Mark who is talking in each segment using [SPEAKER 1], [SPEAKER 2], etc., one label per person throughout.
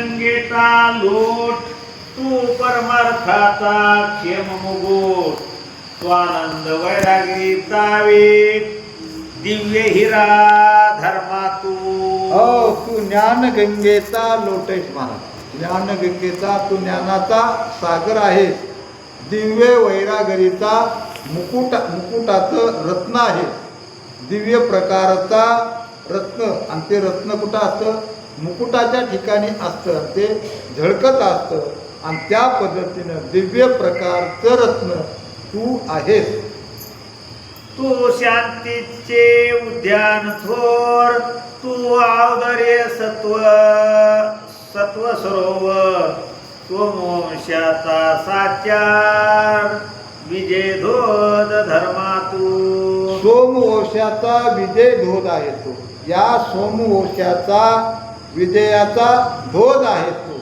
[SPEAKER 1] गंगेचा लोट तू परमार्थाचा क्षेम मुगोट. स्वानंद वैरागी चावे दिव्य हिरा धर्मा तू
[SPEAKER 2] हो तू ज्ञानगंगेचा लोटेश महाराज ज्ञानगंगेचा तू ज्ञानाचा सागर आहेस दिव्य वैरागरीचा मुकुट मुकुटाचं रत्न आहे. दिव्य प्रकारचा रत्न आणि ते रत्न कुठं असतं? मुकुटाच्या ठिकाणी असतं ते झळकत असतं आणि त्या पद्धतीनं दिव्य प्रकारचं रत्न तू आहेस.
[SPEAKER 1] तू शांतीचे उद्यान थोर तू औदर्य सत्व सत्व सरोवर सोमवंशाचा साचार विजय धोद धर्मा तू
[SPEAKER 2] सोमवंशाचा विजय धोध आहे तो. या सोमवंशाचा विजयाचा धोध आहे तो.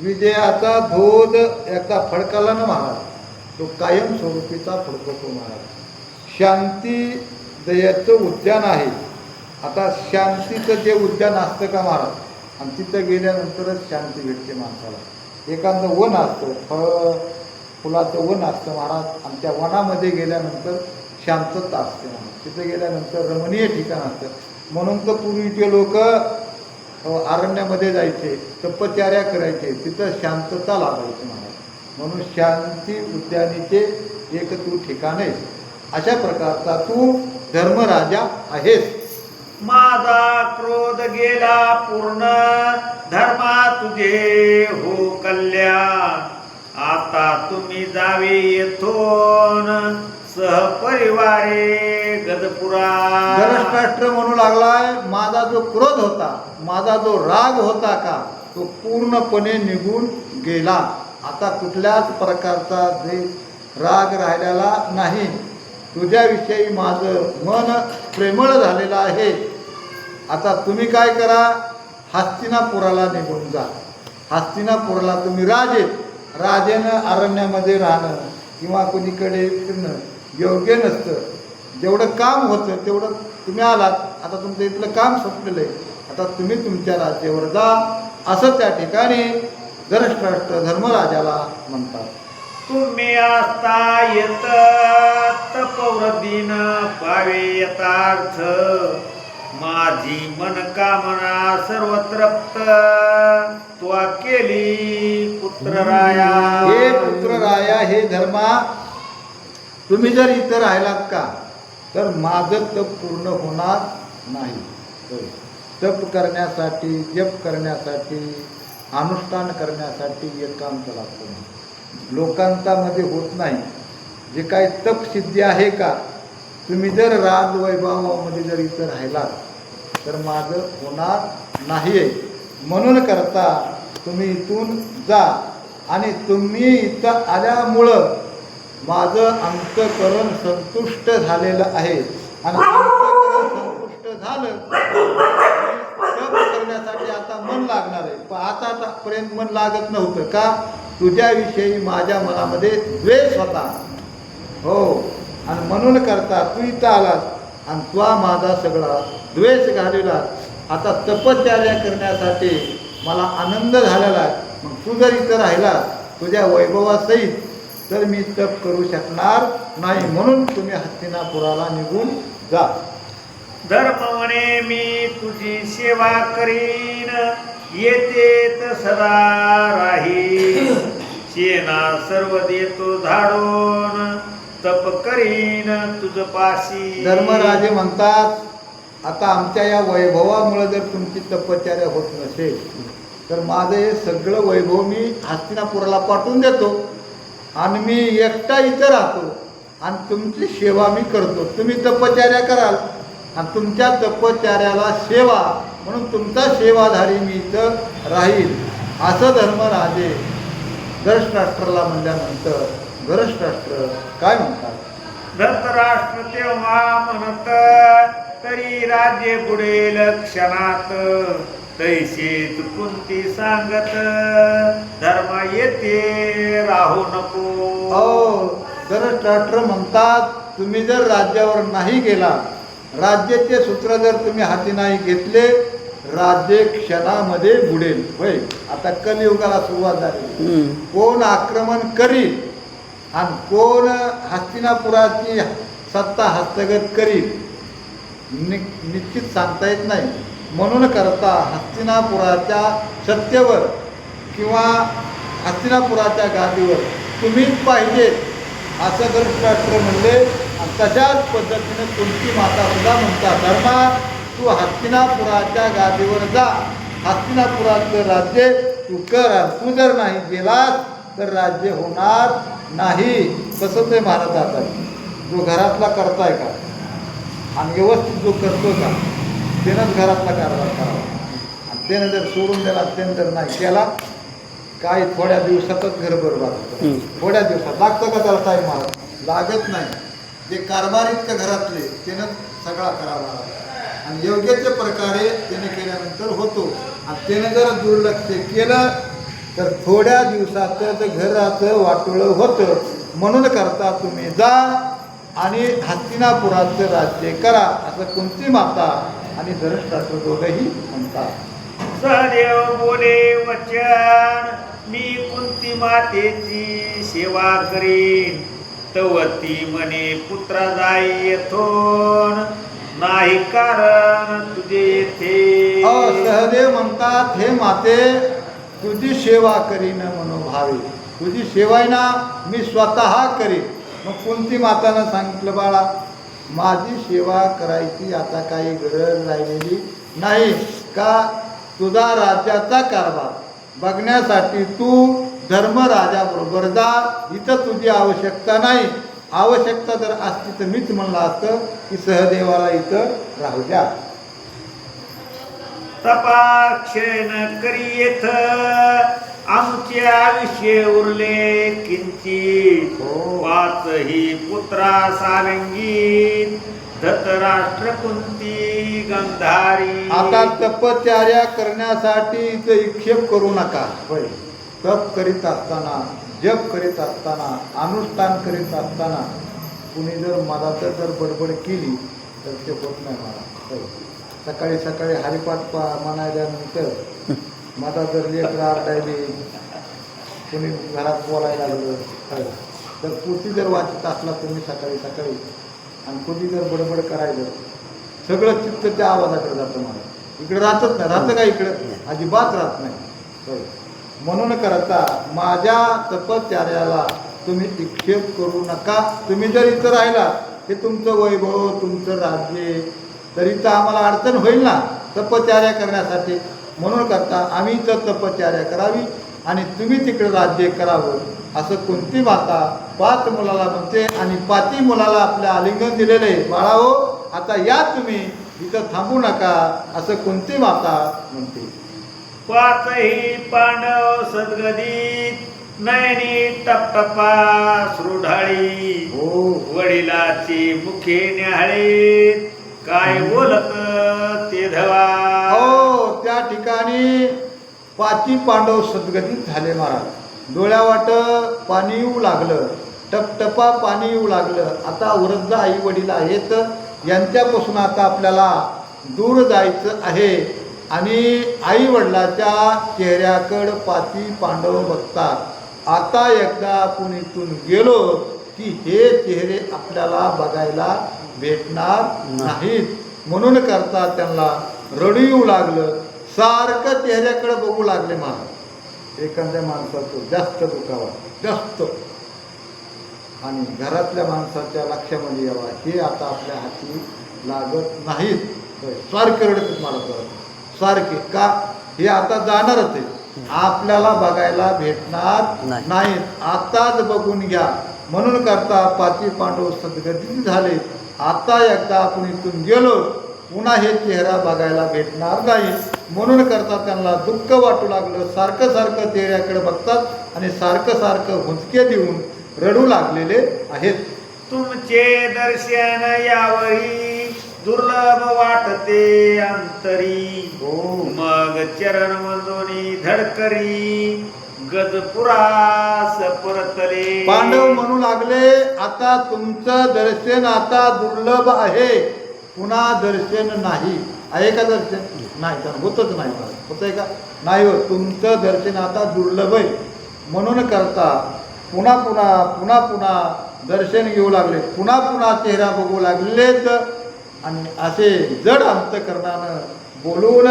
[SPEAKER 2] विजयाचा धोध याचा फडकाला ना महाराज तो कायम स्वरूपीचा फडकतो महाराज शांती दयाचं उद्यान आहे. आता शांतीचं जे उद्यान असतं का महाराज आणि तिथं गेल्यानंतरच शांती भेटते माणसाला. एखादं वन असतं फळ फुलाचं वन असतं महाराज आणि त्या वनामध्ये गेल्यानंतर शांतता असते महाराज तिथं गेल्यानंतर रमणीय ठिकाण असतं. म्हणून तर पूर्वीचे लोक अरण्यामध्ये जायचे तपचार्या करायचे तिथं शांतता लागायची मला. म्हणून शांती उद्यानीचे एक तू ठिकाण आहेस. अशा प्रकारचा तू धर्मराजा आहेस.
[SPEAKER 1] माझा क्रोध गेला पूर्ण धर्मा तुझे हो कल्याण. आता तुम्ही जावे येथून. सहपरिवारे गदपुरा.
[SPEAKER 2] धरष्ट्राष्ट्र म्हणू लागलाय माझा जो क्रोध होता माझा जो राग होता का तो पूर्णपणे निघून गेला. आता कुठल्याच प्रकारचा जे राग राहिलेला नाही. तुझ्याविषयी माझं मन प्रेमळ झालेलं आहे. आता तुम्ही काय करा हस्तिनापुराला निघून जा. हस्तिनापुराला तुम्ही राजे राजेनं अरण्यामध्ये राहणं किंवा कुणीकडे फिरणं. योग्य नसतं. जेवढं काम होतं तेवढं तुम्ही आलात आता तुमचं इथलं काम संपलेलं आहे. आता तुम्ही तुमच्या राज्यावर जा असं त्या ठिकाणी धरष्ट्राष्ट्र धर्मराजाला म्हणतात.
[SPEAKER 1] तुम्ही असता येत तपवृद्धीन पावे यथार्थ. माझी मनकामना सर्व तृप्त त्वा केली पुत्र राया
[SPEAKER 2] हे पुत्र राया हे धर्मा तुम्ही जर इथं राहिलात का तर माझं तप पूर्ण होणार नाही. तप करण्यासाठी जप करण्यासाठी अनुष्ठान करण्यासाठी एकांत लागतो लोकांतामध्ये होत नाही. जे काही तपसिद्धी आहे का तुम्ही जर राज वैभवामध्ये जर इथं राहिलात तर माझं होणार नाही आहे म्हणून करता तुम्ही इथून जा. आणि तुम्ही इथं आल्यामुळं माझं अंतकरण संतुष्ट झालेलं आहे. आणि अंतकरण संतुष्ट झालं तप करण्यासाठी आता मन लागणार आहे. पण आता आतापर्यंत मन लागत नव्हतं का? तुझ्याविषयी माझ्या मनामध्ये द्वेष होता. हो. आणि म्हणून करता तू इथं आलास आणि तुला माझा सगळा द्वेष घालेला आता तपश्चर्या करण्यासाठी मला आनंद झालेला आहे. मग तू जर इथं राहिला तुझ्या वैभवासहित तर मी तप करू शकणार नाही म्हणून तुम्ही हस्तिनापुराला निघून जा.
[SPEAKER 1] धर्म म्हणे मी तुझी सेवा करीन. येतेत सदा राही शेना सर्व देतो धाडून. तप करीन तुझ पाशी
[SPEAKER 2] धर्मराजे म्हणतात आता आमच्या या वैभवामुळे जर तुमची तपश्चर्या होत नसेल तर माझं हे सगळं वैभव मी हस्तिनापुराला पाठवून देतो. आणि मी एकटा इथं राहतो. आणि तुमची सेवा मी करतो. तुम्ही तपचार्या कराल. आणि तुमच्या तपचार्याला सेवा म्हणून तुमचा सेवाधारी मी इथं राहील. असं धर्मराजे धर्षराष्ट्राला म्हणल्यानंतर धर्षराष्ट्र काय म्हणतात?
[SPEAKER 1] धर्तराष्ट्र तेव्हा म्हणत तरी राज्य पुढे लक्षणात. तैसेच कुंती सांगत धर्म येते राहू नको.
[SPEAKER 2] अहो धर्षराष्ट्र म्हणतात तुम्ही जर राज्यावर नाही गेला राज्याचे सूत्र जर तुम्ही हाती नाही घेतले राज्य क्षणामध्ये बुडेल. होय आता कलियुगाला सुरुवात झाली. कोण आक्रमण करील आणि कोण हस्तिनापुराची सत्ता हस्तगत करील नि निश्चित सांगता येत नाही. म्हणून करता हस्तिनापुराच्या सत्तेवर किंवा हस्तिनापुराच्या गादीवर तुम्हीच पाहिजे असं धर्मशास्त्र म्हणले. आणि तशाच पद्धतीने तुमची माता सुद्धा म्हणता धर्मा तू हस्तिनापुराच्या गादीवर जा. हस्तिनापुराचं राज्य तू कर. तू जर नाही गेलास तर राज्य होणार नाही. तसं ते महाराज जातात जो घरातला करताय का? आणि व्यवस्थित जो करतो का? त्यानंच घरातला कारभार करावा. आणि त्यानं जर सोडून दिला त्यानं जर नाही केला काय थोड्या दिवसातच घर बरोबर होतं. थोड्या दिवसात. लागतं का त्याला टाईम महाराज लागत नाही. जे कारभार इतकं घरातले त्यानं सगळा करावा आणि योग्यच्या प्रकारे त्याने केल्यानंतर होतो. आणि त्याने जर दुर्लक्ष केलं तर थोड्या दिवसातच घराचं वाटोळं होतं. म्हणून करता तुम्ही जा आणि हस्तिनापुराचं राज्य करा. असं कुंती माता आणि धर्मशास्त्र दोघंही म्हणतात.
[SPEAKER 1] सहदेव बोले वचन मी कुंती मातेची सेवा करीन. तवती म्हणे पुत्रा जाई येथून. नाही कारण तुझे येथे.
[SPEAKER 2] सहदेव म्हणतात हे माते तुझी सेवा करीन म्हणून भावे. तुझी सेवा आहे ना मी स्वतः करीन. मग कोणती मातानं सांगितलं बाळा माझी सेवा करायची आता काही गरज राहिलेली नाही का? तुझा राज्याचा कारभार बघण्यासाठी तू धर्मराजाबरोबर जा. इथं तुझी आवश्यकता नाही. आवश्यकता जर असती तर मीच म्हणलं असतं की सहदेवाला इथं राहू द्या.
[SPEAKER 1] तपाक्षण करी येथ आमचे आयुष्य उरले किंचित.
[SPEAKER 2] हो.
[SPEAKER 1] पाच ही पुत्रा सारंगीत धतराष्ट्र कुंती गंधारी.
[SPEAKER 2] आता तपश्चर्या करण्यासाठी इथं विक्षेप करू नका. तप करीत असताना जप करीत असताना अनुष्ठान करीत असताना कुणी जर मला तर जर बडबड केली तर ते होत नाही मला. सकाळी सकाळी हरिपाठ पा म्हणायल्यानंतर माझा जर लेकर आरडायली कोणी घरात बोलायला लागलं तर पुती जर वाचत असला तुम्ही सकाळी सकाळी आणि कोणी जर बडबड करायचं सगळं चित्त त्या आवाजाकडे जातं मला. इकडे राहतच नाही. राहतं का इकडं? अजिबात राहत नाही. होय. म्हणून करता माझ्या तपश्चर्याला तुम्ही निक्षेप करू नका. तुम्ही जर इथं राहिला हे तुमचं वैभव तुमचं राज्य तरी तर आम्हाला अडचण होईल ना. तपश्चर्या करण्यासाठी म्हणून करता आम्ही इथं तपश्चर्या करावी आणि तुम्ही तिकडे राज्य करावं. असं कोणती माता पाच मुलाला म्हणते आणि पाचही मुलाला आपल्या आलिंगन दिलेले बाळाओ आता या तुम्ही इथं थांबू नका असं कोणती माता म्हणते?
[SPEAKER 1] पाचही पांडव सद्गदित नयनी टपटपा श्रुढाळी
[SPEAKER 2] हो.
[SPEAKER 1] वडिलाची मुखे न्याहाळे काय बोलत ते धवा
[SPEAKER 2] हो त्या ठिकाणी पाची पांडव सद्गतीत झाले महाराज. डोळ्यावाट पाणी येऊ लागलं टपटपा पाणी येऊ लागलं. आता वृद्ध आई वडील आहेत यांच्यापासून आता आपल्याला दूर जायचं आहे. आणि आई वडिलाच्या चेहऱ्याकडं पाची पांडव बघतात. आता एकदा आपण इथून गेलो की हे चेहरे आपल्याला बघायला भेटणार नाहीत. म्हणून करता त्यांना रडू येऊ लागलं. सारखं चेहऱ्याकडे बघू लागले महाराज एखाद्या माणसाचं जास्त दुखावा जास्त. आणि घरातल्या माणसाच्या लक्षामध्ये यावा हे आता आपल्या हाती लागत नाहीत. सारखे रडत मला सारखे का? हे आता जाणारच आहे. आपल्याला बघायला भेटणार
[SPEAKER 3] नाही.
[SPEAKER 2] नाहीत. आताच बघून घ्या. म्हणून करता पाची पांडव सद्गती झाले. आता एकदा आपण इथून गेलो पुन्हा हे चेहरा बघायला भेटणार नाही. म्हणून करता त्यांना दुःख वाटू लागलं सारखं सारखं चेहऱ्याकडे बघतात आणि सारखं सारखं हुंचके देऊन रडू लागलेले आहेत.
[SPEAKER 1] तुमचे दर्शन यावरी दुर्लभ वाटते अंतरी.
[SPEAKER 2] हो.
[SPEAKER 1] मग चरण मंजोनी धडकरी गजपुरास परतले
[SPEAKER 2] पांडव म्हणू लागले आता तुमचं दर्शन आता दुर्लभ आहे. पुन्हा दर्शन नाही. आहे का दर्शन? नाही तर होतच नाही. होतंय का? नाही हो तुमचं दर्शन आता दुर्लभ आहे. म्हणून करता पुन्हा पुन्हा पुन्हा पुन्हा दर्शन घेऊ लागले. पुन्हा पुन्हा चेहरा बघू लागलेच आणि असे जड अंतकरणानं बोलून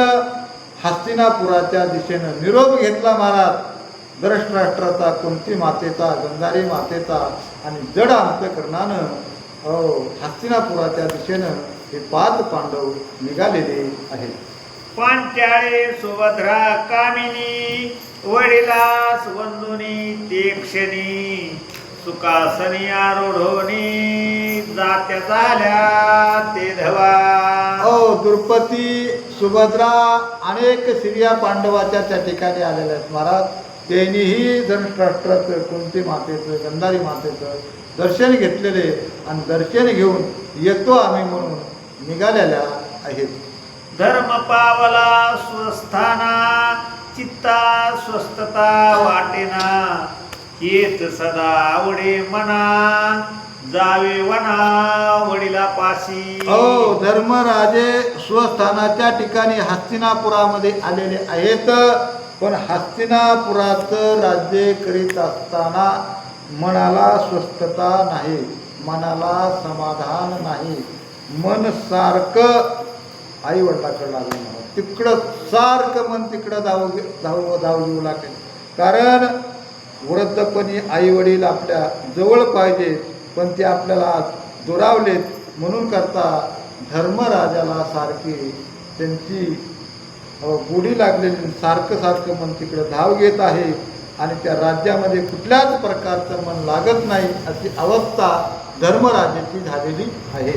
[SPEAKER 2] हस्तिनापुराच्या दिशेनं निरोप घेतला महाराज. दृष्टराष्ट्राचा कुंती मातेचा गंधारी मातेचा आणि जड अंतकरणानं अ, हस्तिनापुराच्या दिशेनं हे पाच पांडव निघालेले आहेत.
[SPEAKER 1] पांचाळे सुभद्रा कामिनी वडिलास वंदुनी ते क्षणी सुखासनी आरोढोनी जात्या झाल्या ते धवा.
[SPEAKER 2] हो द्रुपदी सुभद्रा अनेक स्त्रिया पांडवाच्या त्या ठिकाणी आलेल्या आहेत. महाराज त्यांनीही धनराष्ट्राचं कुंती मातेचं गंधारी मातेचं दर्शन घेतलेले आणि दर्शन घेऊन येतो आम्ही म्हणून निघालेल्या आहेत.
[SPEAKER 1] धर्म पावला स्वस्थाना चित्ता स्वस्थता वाटेना. येत सदा आवडे मना जावे वना वडिला पाशी.
[SPEAKER 2] हो धर्मराजे स्वस्थानाच्या ठिकाणी हस्तिनापुरामध्ये आलेले आहेत. पण हस्तिनापुराचं राज्य करीत असताना मनाला स्वस्थता नाही मनाला समाधान नाही. मन सारखं आई वडिलाकडे लागलं तिकडं सारखं मन तिकडं धाव धाव धाव घेऊ लागेल. कारण वृद्धपणी आई वडील आपल्या जवळ पाहिजे पण ते आपल्याला दुरावलेत. म्हणून करता धर्मराजाला सारखी त्यांची गोडी लागलेली सारखं सारखं मन तिकडं धाव घेत आहे आणि त्या राज्यामध्ये कुठल्याच प्रकारचं मन लागत नाही अशी अवस्था धर्मराजाची झालेली आहे.